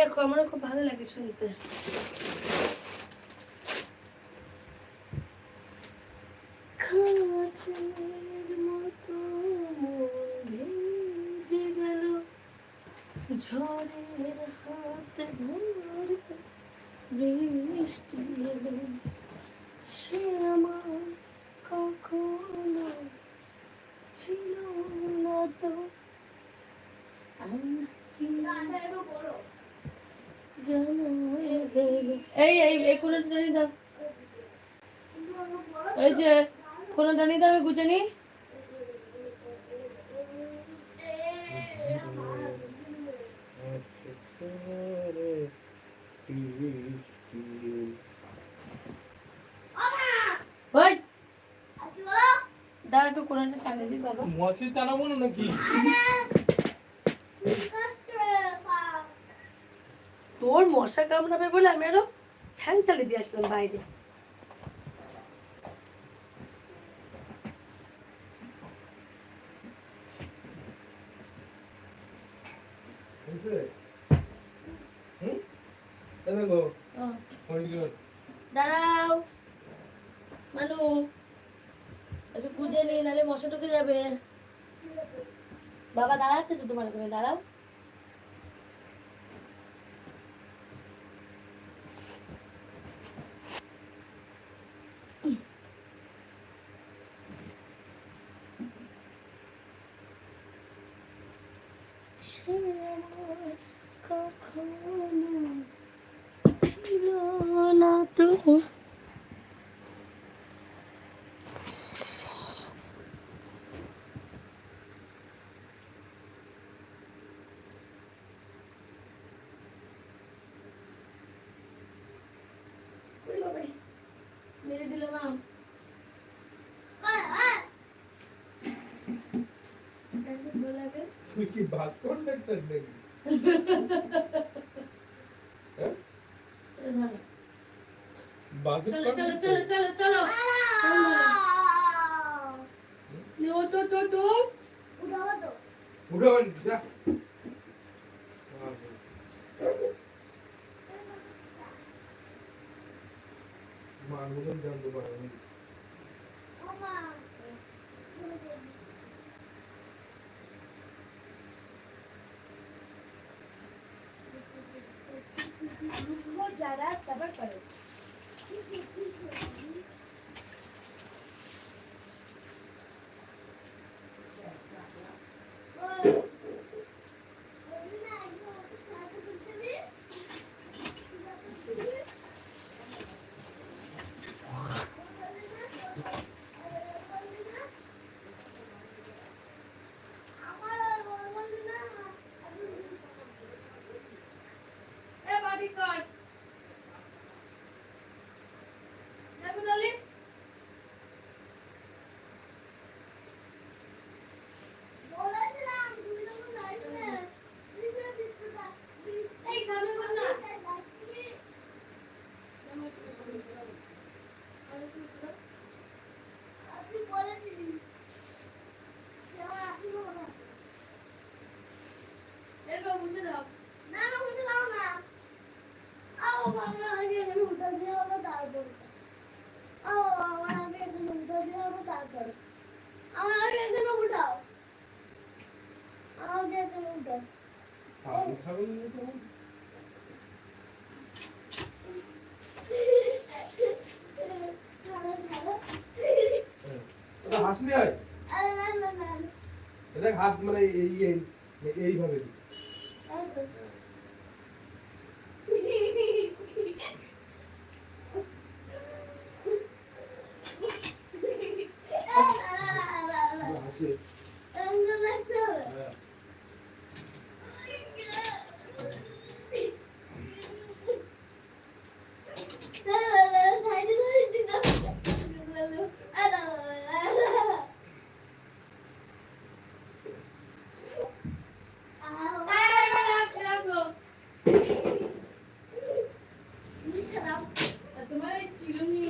লেখো আমারও খুব ভালো লাগে শুনতে। ঝড়ের হাত ধরে বৃষ্টি এলো। সে আমার কখনো ছিল না তো। আজ কি এই এই এই কোনো টানি দাও। এই যে কোনো টানি দাও আমি গুছে নি দাঁড়া একটু কোনো টানি দি বাবা। মাছি টানাবো না নাকি? তোর মশা কামড়াবে বলে আমি আরও ফ্যান চালিয়ে দিয়ে আসলাম বাইরে। দাঁড়াও। মানু একটু গুজে নি নাহলে মশা ঢুকে যাবে। বাবা দাঁড়াচ্ছে তো তোমার এখানে দাঁড়াও। সে আমার কখনো ছিল না তো। মেরে দিল মাম গোলাপে की बात कौन करता है? चलो चलो चलो चलो चलो। तो तो तो, तो। जा। मालूम जान दोबारा যারা তারপর করে। হাসলি হয় এটা হাত মানে এই এই এইভাবে তোমার চিরুনি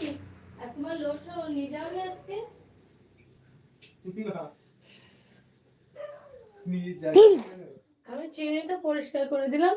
তোমার লোশন নিয়ে যাওনি আজকে? আমি চিনিটা পরিষ্কার করে দিলাম।